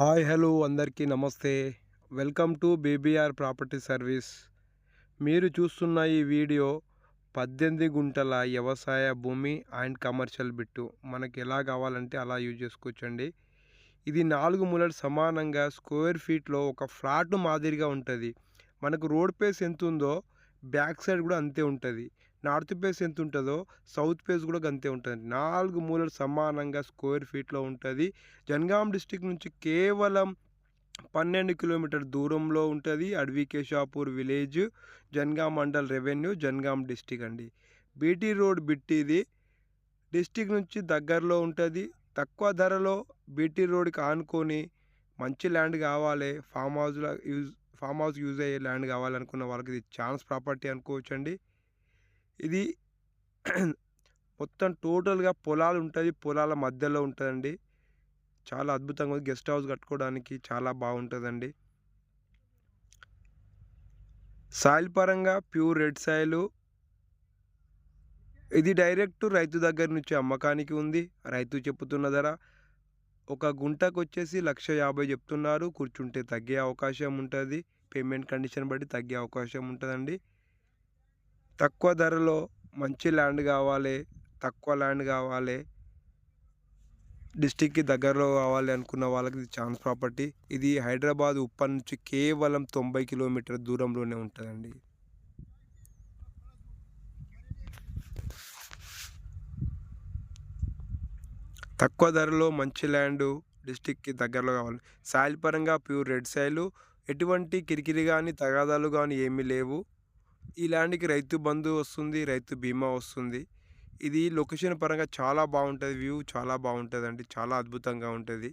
Hi hello అందరికీ నమస్తే. Welcome to BBR property service. మీరు చూస్తున్న ఈ వీడియో పద్దెనిమిది గుంటల వ్యవసాయ భూమి అండ్ కమర్షియల్ బిట్టు. మనకి ఎలా కావాలంటే అలా యూజ్ చేసుకోవచ్చండి. ఇది నాలుగు మూలలు సమానంగా స్క్వేర్ ఫీట్లో ఒక ఫ్లాట్ మాదిరిగా ఉంటుంది. మనకు రోడ్ పేస్ ఎంత ఉందో బ్యాక్ సైడ్ కూడా అంతే ఉంటుంది. నార్త్ ఫేస్ ఎంత ఉంటుందో సౌత్ ఫేస్ కూడా అంతే ఉంటుంది నాలుగు మూలలు సమానంగా స్క్వేర్ ఫీట్లో ఉంటుంది. జనగాం డిస్టిక్ నుంచి కేవలం పన్నెండు కిలోమీటర్ దూరంలో ఉంటుంది. Advikeshapur village Jangaon mandal revenue Jangaon district అండి. బీటీ రోడ్ బిట్టిది. డిస్టిక్ నుంచి దగ్గరలో ఉంటుంది. తక్కువ ధరలో బీటీ రోడ్కి ఆనుకొని మంచి ల్యాండ్ కావాలి. ఫామ్ హౌస్లో యూజ్ ఫామ్ హౌస్ యూజ్ అయ్యే ల్యాండ్ కావాలనుకున్న వాళ్ళకి ఇది ఛాన్స్ ప్రాపర్టీ అనుకోవచ్చండి. ఇది మొత్తం టోటల్గా పొలాలు ఉంటుంది పొలాల మధ్యలో ఉంటుందండి. చాలా అద్భుతంగా ఉంది. గెస్ట్ హౌస్ కట్టుకోవడానికి చాలా బాగుంటుందండి. సాయిల్ పరంగా ప్యూర్ రెడ్ సాయిలు. ఇది డైరెక్ట్ రైతు దగ్గర నుంచి అమ్మకానికి ఉంది. రైతు చెప్పుతున్న ధర ఒక గుంటకు వచ్చేసి లక్ష యాభై చెప్తున్నారు. కూర్చుంటే తగ్గే అవకాశం ఉంటుంది. పేమెంట్ కండిషన్ బట్టి తగ్గే అవకాశం ఉంటుందండి. తక్కువ ధరలో మంచి ల్యాండ్ కావాలి తక్కువ ల్యాండ్ కావాలి డిస్టిక్కి దగ్గరలో కావాలి అనుకున్న వాళ్ళకి ఇది ఛాన్స్ ప్రాపర్టీ. ఇది హైదరాబాద్ ఉప్పల్ నుంచి కేవలం తొంభై కిలోమీటర్ దూరంలోనే ఉంటుందండి. తక్కువ ధరలో మంచి ల్యాండ్ డిస్టిక్కి దగ్గరలో కావాలి. సాయిల్ పరంగా ప్యూర్ రెడ్ సాయిలు ఎటువంటి కిరికిరి కానీ తగాదాలు కానీ ఏమీ లేవు. ఈ ల్యాండ్కి రైతు బంధు వస్తుంది రైతు బీమా వస్తుంది. ఇది లొకేషన్ పరంగా చాలా బాగుంటుంది వ్యూ చాలా బాగుంటుంది అండి చాలా అద్భుతంగా ఉంటుంది.